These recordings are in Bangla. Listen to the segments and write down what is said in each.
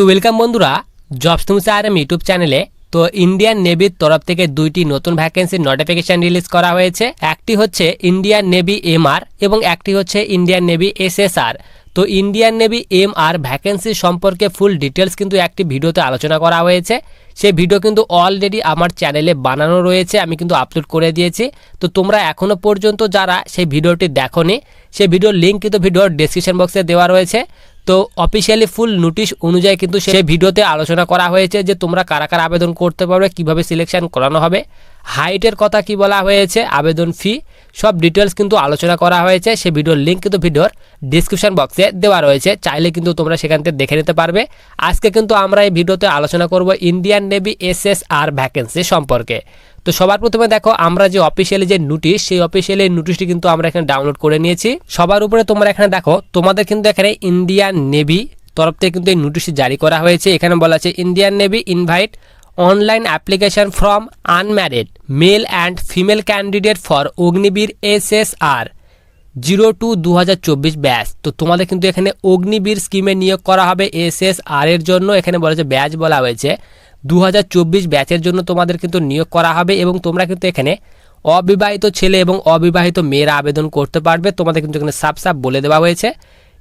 তো ওয়েলকাম বন্ধুরা জবস তুমসে আর ইউটিউব চ্যানেলে তো ইন্ডিয়ান নেভির তরফ থেকে দুইটি নতুন ভ্যাকেন্সির নোটিফিকেশন রিলিজ করা হয়েছে। একটি হচ্ছে ইন্ডিয়ান নেভি এমআর এবং একটি হচ্ছে ইন্ডিয়ান নেভি এসএসআর তো Indian Navy M R vacancy সম্পর্কে ফুল ডিটেলস কিন্তু একটি ভিডিওতে আলোচনা করা হয়েছে। সেই ভিডিও কিন্তু অলরেডি আমার চ্যানেলে বানানো রয়েছে, আমি কিন্তু আপলোড করে দিয়েছি। তো তোমরা এখনও পর্যন্ত যারা সেই ভিডিওটি দেখোনি, সেই ভিডিওর লিঙ্ক কিন্তু ভিডিওর ডেসক্রিপশন বক্সে দেওয়া রয়েছে। তো অফিসিয়ালি ফুল নোটিশ অনুযায়ী কিন্তু সেই ভিডিওতে আলোচনা করা হয়েছে যে তোমরা কারা কারা আবেদন করতে পারবে, কীভাবে সিলেকশন করানো হবে। হাইটের কথা কি বলা হয়েছে, আবেদন ফি, সব ডিটেলস কিন্তু আলোচনা করা হয়েছে। সে ভিডিওর লিঙ্ক কিন্তু ভিডিওর ডিসক্রিপশন বক্সে দেওয়া রয়েছে। চাইলে কিন্তু তোমরা সেখান থেকে দেখে নিতে পারবে। আজকে কিন্তু আমরা এই ভিডিওতে আলোচনা করব Indian Navy S S R vacancy সম্পর্কে। তো সবার প্রথমে দেখো, আমরা যে অফিসিয়ালি যে নোটিশ সেই অফিসিয়ালি নোটিশটি কিন্তু আমরা এখানে ডাউনলোড করে নিয়েছি। সবার উপরে তোমরা এখানে দেখো, তোমাদের কিন্তু এখানে ইন্ডিয়ান নেভি তরফ থেকে কিন্তু এই নোটিশটি জারি করা হয়েছে। এখানে বলা আছে Indian Navy invite online application from unmarried male and female candidate for Agniveer S S R zero two দু হাজার চব্বিশ ব্যাচ তো তোমাদের কিন্তু এখানে অগ্নিবীর স্কিমে নিয়োগ করা হবে এস এস আর এর জন্য। এখানে বলা হয়েছে ব্যাচ বলা হয়েছে। দু হাজার চব্বিশ ব্যাচের জন্য তোমাদের কিন্তু নিয়োগ করা হবে এবং তোমরা কিন্তু এখানে অবিবাহিত ছেলে এবং অবিবাহিত মেয়েরা আবেদন করতে পারবে। তোমাদের কিন্তু এখানে সাপ সাপ বলে দেওয়া হয়েছে।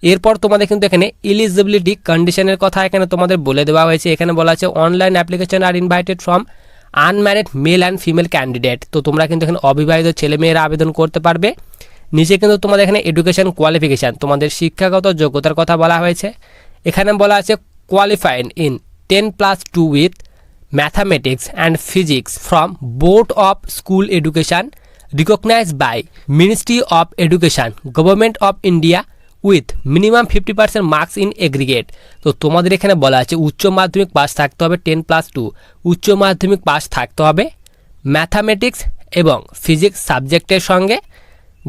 এরপর তোমাদের কিন্তু এখানে ইলিজিবিলিটি কন্ডিশনের কথা এখানে তোমাদের বলে দেওয়া হয়েছে। এখানে বলা আছে online application are invited from unmarried male and female candidate তো তোমরা কিন্তু এখানে অবিবাহিত ছেলে মেয়েরা আবেদন করতে পারবে। নিচে কিন্তু তোমাদের এখানে এডুকেশন কোয়ালিফিকেশান তোমাদের শিক্ষাগত যোগ্যতার কথা বলা হয়েছে। এখানে বলা আছে qualified in ten plus two with mathematics and physics from board of school education recognized by ministry of education government of India with minimum fifty percent marks in aggregate তো তোমাদের এখানে বলা আছে, উচ্চ মাধ্যমিক পাস থাকতে হবে টেন প্লাস টু উচ্চ মাধ্যমিক পাস থাকতে হবে ম্যাথামেটিক্স এবং ফিজিক্স সাবজেক্টের সঙ্গে।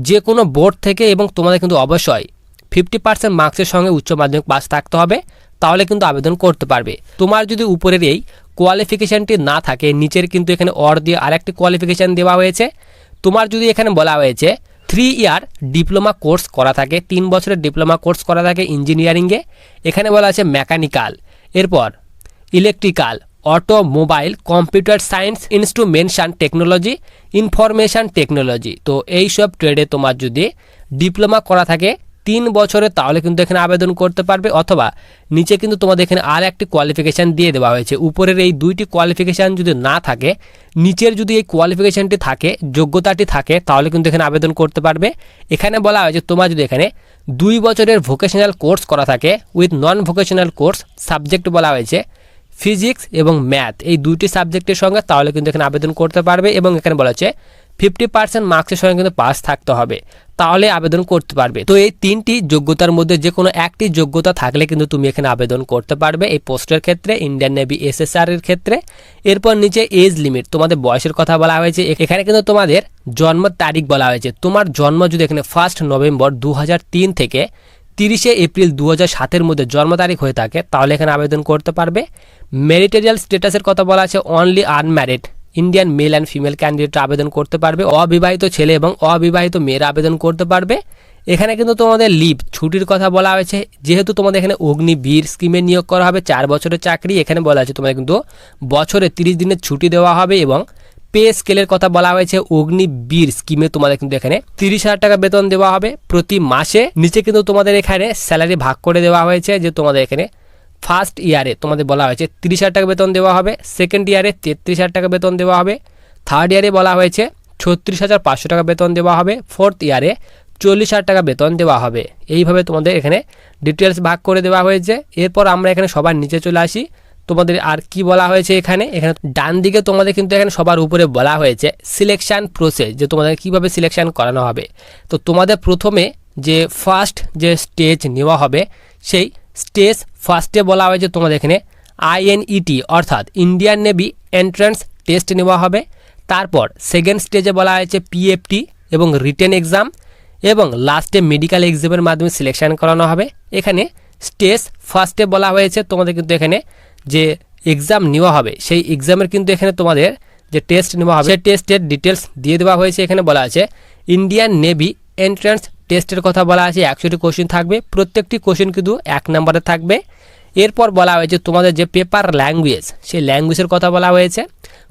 যে কোনো বোর্ড থেকে এবং তোমাদের কিন্তু অবশ্যই ফিফটি পার্সেন্ট মার্কসের সঙ্গে উচ্চ মাধ্যমিক পাস থাকতে হবে, তাহলে কিন্তু আবেদন করতে পারবে। তোমার যদি উপরের এই কোয়ালিফিকেশানটি না থাকে, নিচের কিন্তু এখানে অর দিয়ে আরেকটি কোয়ালিফিকেশান দেওয়া হয়েছে। তোমার যদি এখানে বলা হয়েছে থ্রি ইয়ার ডিপ্লোমা কোর্স করা থাকে, তিন বছরের ডিপ্লোমা কোর্স করা থাকে ইঞ্জিনিয়ারিংয়ে এখানে বলা আছে মেকানিক্যাল এরপর electrical automobile computer science instrumentation technology information technology তো এই সব ট্রেডে তোমার যদি ডিপ্লোমা করা থাকে তিন বছরে তাহলে কিন্তু এখানে আবেদন করতে পারবে, অথবা নিচে কিন্তু তোমাদের এখানে আর একটি কোয়ালিফিকেশান দিয়ে দেওয়া হয়েছে। উপরের এই দুইটি কোয়ালিফিকেশান যদি না থাকে, নিচের যদি এই কোয়ালিফিকেশানটি থাকে, যোগ্যতাটি থাকে, তাহলে কিন্তু এখানে আবেদন করতে পারবে। এখানে বলা হয়েছে তোমার যদি এখানে দুই বছরের ভোকেশনাল কোর্স করা থাকে with non vocational course subject বলা হয়েছে ফিজিক্স এবং ম্যাথ এই দুইটি সাবজেক্টের সঙ্গে তাহলে কিন্তু এখানে আবেদন করতে পারবে এবং এখানে বলা হচ্ছে ফিফটি পার্সেন্ট মার্কসের সঙ্গে কিন্তু পাস থাকতে হবে। তাহলে আবেদন করতে পারবে। তো এই তিনটি যোগ্যতার মধ্যে যে কোনো একটি যোগ্যতা থাকলে কিন্তু তুমি এখানে আবেদন করতে পারবে এই পোস্টের ক্ষেত্রে ইন্ডিয়ান নেভি এসএসআর এর ক্ষেত্রে। এরপর নিচে এজ লিমিট তোমাদের বয়সের কথা বলা হয়েছে। এখানে কিন্তু তোমাদের জন্ম তারিখ বলা হয়েছে। তোমার জন্ম যদি এখানে ফার্স্ট নভেম্বর দু হাজার তিন থেকে তিরিশে এপ্রিল দু সাতের মধ্যে জন্ম তারিখ হয়ে থাকে, তাহলে এখানে আবেদন করতে পারবে। ম্যারিটেরিয়াল স্ট্যাটাসের কথা বলা আছে only unmarried Indian male and female candidate আবেদন করতে পারবে, অবিবাহিত ছেলে এবং অবিবাহিত মেয়েরা আবেদন করতে পারবে। এখানে কিন্তু তোমাদের লিভ ছুটির কথা বলা হয়েছে। যেহেতু তোমাদের এখানে অগ্নিবীর স্কিমে নিয়োগ করা হবে, চার বছরের চাকরি, এখানে বলা হয়েছে তোমাদের কিন্তু বছরে তিরিশ দিনের ছুটি দেওয়া হবে এবং পে স্কেলের কথা বলা হয়েছে অগ্নিবীর স্কিমে তোমাদের কিন্তু এখানে তিরিশ হাজার টাকা বেতন দেওয়া হবে। প্রতি মাসে নিচে কিন্তু তোমাদের এখানে স্যালারি ভাগ করে দেওয়া হয়েছে, যে তোমাদের এখানে ফার্স্ট ইয়ারে তোমাদের বলা হয়েছে তিরিশ হাজার টাকা বেতন দেওয়া হবে। সেকেন্ড ইয়ারে তেত্রিশ হাজার টাকা বেতন দেওয়া হবে। থার্ড ইয়ারে বলা হয়েছে ছত্রিশ হাজার পাঁচশো টাকা বেতন দেওয়া হবে। ফোর্থ ইয়ারে চল্লিশ হাজার টাকা বেতন দেওয়া হবে। এইভাবে তোমাদের এখানে ডিটেলস ভাগ করে দেওয়া হয়েছে। এরপর আমরা এখানে সবার নিচে চলে আসি। তোমাদের আর কি বলা হয়েছে এখানে? এখানে ডান দিকে তোমাদের কিন্তু এখানে সবার উপরে বলা হয়েছে সিলেকশান প্রসেস যে তোমাদের কীভাবে সিলেকশান করানো হবে। তো তোমাদের প্রথমে যে ফার্স্ট যে স্টেজ নেওয়া হবে, সেই স্টেজ ফার্স্টে বলা হয়েছে তোমাদের এখানে আইএনইটি অর্থাৎ ইন্ডিয়ান নেভি এন্ট্রান্স টেস্ট নেওয়া হবে। তারপর সেকেন্ড স্টেজে বলা হয়েছে পিএফটি এবং রিটেন এক্সাম এবং লাস্টে মেডিকেল এক্সামের মাধ্যমে সিলেকশন করানো হবে। এখানে স্টেজ ফার্স্টে বলা হয়েছে তোমাদের কিন্তু এখানে যে এক্সাম নেওয়া হবে, সেই এক্সামের কিন্তু এখানে তোমাদের যে টেস্ট নেওয়া হবে, সেই টেস্টের ডিটেলস দিয়ে দেওয়া হয়েছে। এখানে বলা আছে ইন্ডিয়ান নেভি এন্ট্রান্স টেস্টের কথা বলা আছে, একশোটি কোশ্চেন থাকবে। প্রত্যেকটি কোশ্চেন কিন্তু এক নম্বরে থাকবে। এরপর বলা হয়েছে তোমাদের যে পেপার ল্যাঙ্গুয়েজ সেই ল্যাঙ্গুয়েজের কথা বলা হয়েছে।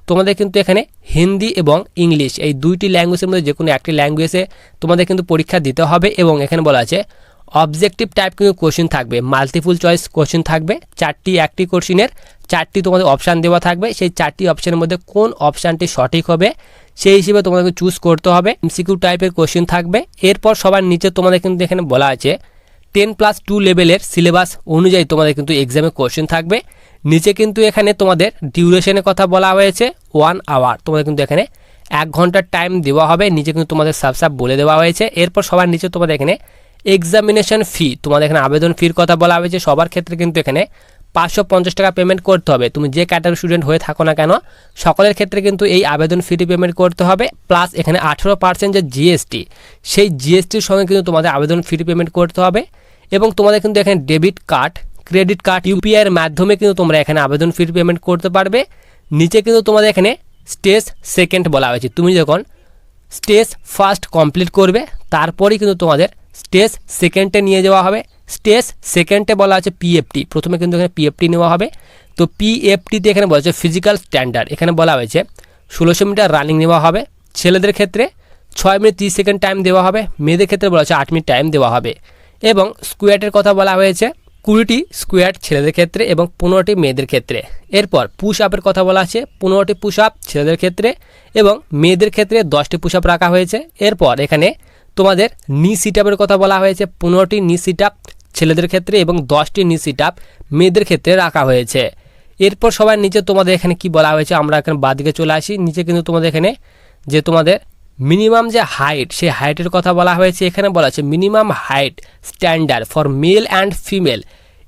তোমাদের কিন্তু এখানে হিন্দি এবং ইংলিশ, এই দুইটি ল্যাঙ্গুয়েজের মধ্যে যে কোনো একটি ল্যাঙ্গুয়েজে তোমাদের কিন্তু পরীক্ষা দিতে হবে এবং এখানে বলা আছে অবজেক্টিভ টাইপ কিন্তু কোশ্চেন থাকবে মাল্টিপুল চয়েস কোশ্চেন থাকবে, চারটি একটি কোশ্চিনের চারটি তোমাদের অপশান দেওয়া থাকবে, সেই চারটি অপশানের মধ্যে কোন অপশানটি সঠিক হবে, সেই হিসেবে তোমাদেরকে চুজ করতে হবে এমসিকিউ টাইপের কোশ্চেন থাকবে, এরপর সবার নিচে তোমাদের কিন্তু এখানে বলা আছে টেন প্লাস টু লেভেলের সিলেবাস অনুযায়ী তোমাদের কিন্তু এক্সামে কোশ্চেন থাকবে, নিচে কিন্তু এখানে তোমাদের ডিউরেশনের কথা বলা হয়েছে ওয়ান আওয়ার তোমাদের কিন্তু এখানে এক ঘণ্টার টাইম দেওয়া হবে, নিচে কিন্তু তোমাদের সাব সাব বলে দেওয়া হয়েছে, এরপর সবার নিচে তোমাদের এখানে এক্সামিনেশন ফি তোমাদের এখানে আবেদন ফির কথা বলা হয়েছে, সবার ক্ষেত্রে কিন্তু এখানে পাঁচশো পঞ্চাশ টাকা পেমেন্ট করতে হবে। তুমি যে ক্যাটাগরি স্টুডেন্ট হয়ে থাকো না কেন, সকলের ক্ষেত্রে কিন্তু এই আবেদন ফিটি পেমেন্ট করতে হবে প্লাস এখানে আঠেরো পার্সেন্ট যে জিএসটি সেই জিএসটির সঙ্গে কিন্তু তোমাদের আবেদন ফি পেমেন্ট করতে হবে। এবং তোমাদের কিন্তু এখানে debit card credit card UPI এর মাধ্যমে কিন্তু তোমরা এখানে আবেদন ফি পেমেন্ট করতে পারবে। নিচে কিন্তু তোমাদের এখানে স্টেজ সেকেন্ড বলা হয়েছে। তুমি যখন স্টেজ ফার্স্ট কমপ্লিট করবে, তারপরেই কিন্তু তোমাদের স্টেজ সেকেন্ডে নিয়ে যাওয়া হবে। স্টেজ সেকেন্ডে বলা আছে পিএফটি প্রথমে কিন্তু এখানে পিএফটি নেওয়া হবে। তো পিএফটিতে এখানে বলা হচ্ছে ফিজিক্যাল স্ট্যান্ডার্ড এখানে বলা হয়েছে, ষোলোশো মিটার রানিং নেওয়া হবে। ছেলেদের ক্ষেত্রে ছয় মিনিট তিরিশ সেকেন্ড টাইম দেওয়া হবে। মেয়েদের ক্ষেত্রে বলা হচ্ছে আট মিনিট টাইম দেওয়া হবে। এবং স্কোয়াটের কথা বলা হয়েছে, কুড়িটি স্কোয়ার ছেলেদের ক্ষেত্রে এবং পনেরোটি মেয়েদের ক্ষেত্রে। এরপর পুশ আপের কথা বলা আছে, পনেরোটি পুশ আপ ছেলেদের ক্ষেত্রে এবং মেয়েদের ক্ষেত্রে দশটি পুশ আপ রাখা হয়েছে। এরপর এখানে তোমাদের নি সিট কথা বলা হয়েছে, পনেরোটি নি সিট ছেলেদের ক্ষেত্রে এবং দশটি নি সিট মেয়েদের ক্ষেত্রে রাখা হয়েছে। এরপর সবার নিচে তোমাদের এখানে কি বলা হয়েছে, আমরা এখানে বাদিকে চলে আসি। নিচে কিন্তু তোমাদের এখানে যে তোমাদের মিনিমাম যে হাইট সেই হাইটের কথা বলা হয়েছে। এখানে বলা আছে minimum height standard for male and female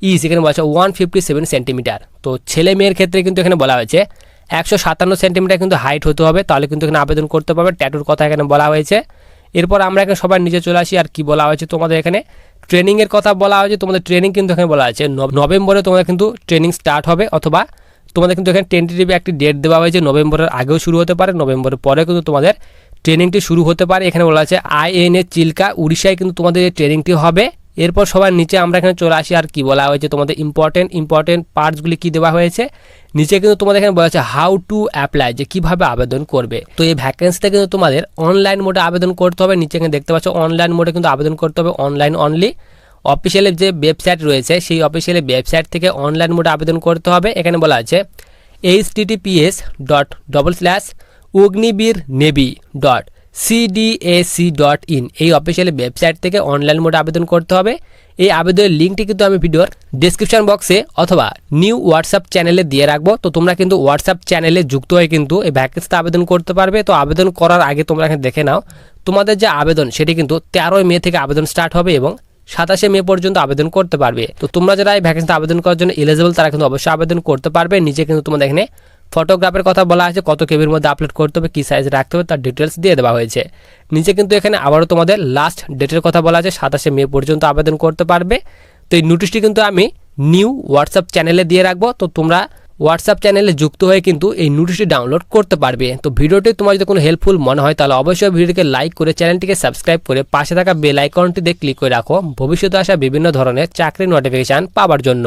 is এখানে বলা আছে ওয়ান ফিফটি সেভেন সেন্টিমিটার তো ছেলে মেয়ের ক্ষেত্রে কিন্তু এখানে বলা হয়েছে একশো সাতান্ন সেন্টিমিটার কিন্তু হাইট হতে হবে। তাহলে কিন্তু এখানে আবেদন করতে পারবে। ট্যাটুর কথা এখানে বলা হয়েছে। এরপর আমরা এখানে সবার নিচে চলে আসি, আর কি বলা হয়েছে তোমাদের এখানে? ট্রেনিংয়ের কথা বলা হয়েছে, তোমাদের ট্রেনিং কিন্তু এখানে বলা আছে নভেম্বরে তোমাদের কিন্তু ট্রেনিং স্টার্ট হবে, অথবা তোমাদের কিন্তু এখানে টেন্টেটিভে একটি ডেট দেওয়া হয়েছে, নভেম্বরের আগেও শুরু হতে পারে, নভেম্বরের পরে কিন্তু তোমাদের ট্রেনিংটি শুরু হতে পারে। এখানে বলা আছে আইএনএ, চিল্কা, উড়িষ্যায় কিন্তু তোমাদের ট্রেনিংটি হবে এরপর সবার নিচে আমরা এখানে চলে আসি আর কি বলা হয়েছে। তোমাদের ইম্পর্টেন্ট ইম্পর্টেন্ট পার্টসগুলি কি দেওয়া হয়েছে? নিচে কিন্তু তোমাদের এখানে বলা আছে হাউ টু অ্যাপ্লাই যে কীভাবে আবেদন করবে। তো এই ভ্যাকেন্সিতে কিন্তু তোমাদের অনলাইন মোডে আবেদন করতে হবে। নিচে এখানে দেখতে পাচ্ছ অনলাইন মোডে কিন্তু আবেদন করতে হবে অনলাইন অনলি অফিসিয়ালের যে ওয়েবসাইট রয়েছে, সেই অফিসিয়ালি ওয়েবসাইট থেকে অনলাইন মোডে আবেদন করতে হবে। এখানে বলা আছে HTTPS dot double slash Agniveer navy dot CDAC dot in এই অফিসিয়ালি ওয়েবসাইট থেকে অনলাইন মোডে আবেদন করতে হবে। এই আবেদনের লিঙ্কটি কিন্তু আমি ভিডিওর ডিসক্রিপশন বক্সে অথবা নিউ হোয়াটসঅ্যাপ চ্যানেলে দিয়ে রাখব। তো তোমরা কিন্তু হোয়াটসঅ্যাপ চ্যানেলে যুক্ত হয়ে কিন্তু এই ভ্যাকেন্সিতে আবেদন করতে পারবে। তো আবেদন করার আগে তোমরা এখানে দেখে নাও, তোমাদের যে আবেদন সেটি কিন্তু তেরোই মে থেকে আবেদন স্টার্ট হবে এবং সাতাশে মে পর্যন্ত আবেদন করতে পারবে। তো তোমরা যারা এই ভ্যাকেন্সিতে আবেদন করার জন্য এলিজিবল তারা কিন্তু অবশ্যই আবেদন করতে পারবে। নিচে কিন্তু তোমাদের এখানে ফটোগ্রাফের কথা বলা আছে কত কেবির মধ্যে আপলোড করতে হবে, কী সাইজে রাখতে হবে, তার ডিটেলস দিয়ে দেওয়া হয়েছে। নিচে কিন্তু এখানে আবারও তোমাদের লাস্ট ডেটের কথা বলা আছে, সাতাশে মে পর্যন্ত আবেদন করতে পারবে। তো এই নোটিশটি কিন্তু আমি নিউ হোয়াটসঅ্যাপ চ্যানেলে দিয়ে রাখব, তো তোমরা হোয়াটসঅ্যাপ চ্যানেলে যুক্ত হয়ে কিন্তু এই নোটিশটি ডাউনলোড করতে পারবে। তো ভিডিওটি তোমার যদি কোনো হেল্পফুল মনে হয়, তাহলে অবশ্যই ভিডিওটিকে লাইক করে চ্যানেলটিকে সাবস্ক্রাইব করে পাশে থাকা বেল আইকনটিতে ক্লিক করে রাখো। ভবিষ্যতে আসা বিভিন্ন ধরনের চাকরির নোটিফিকেশান পাওয়ার জন্য।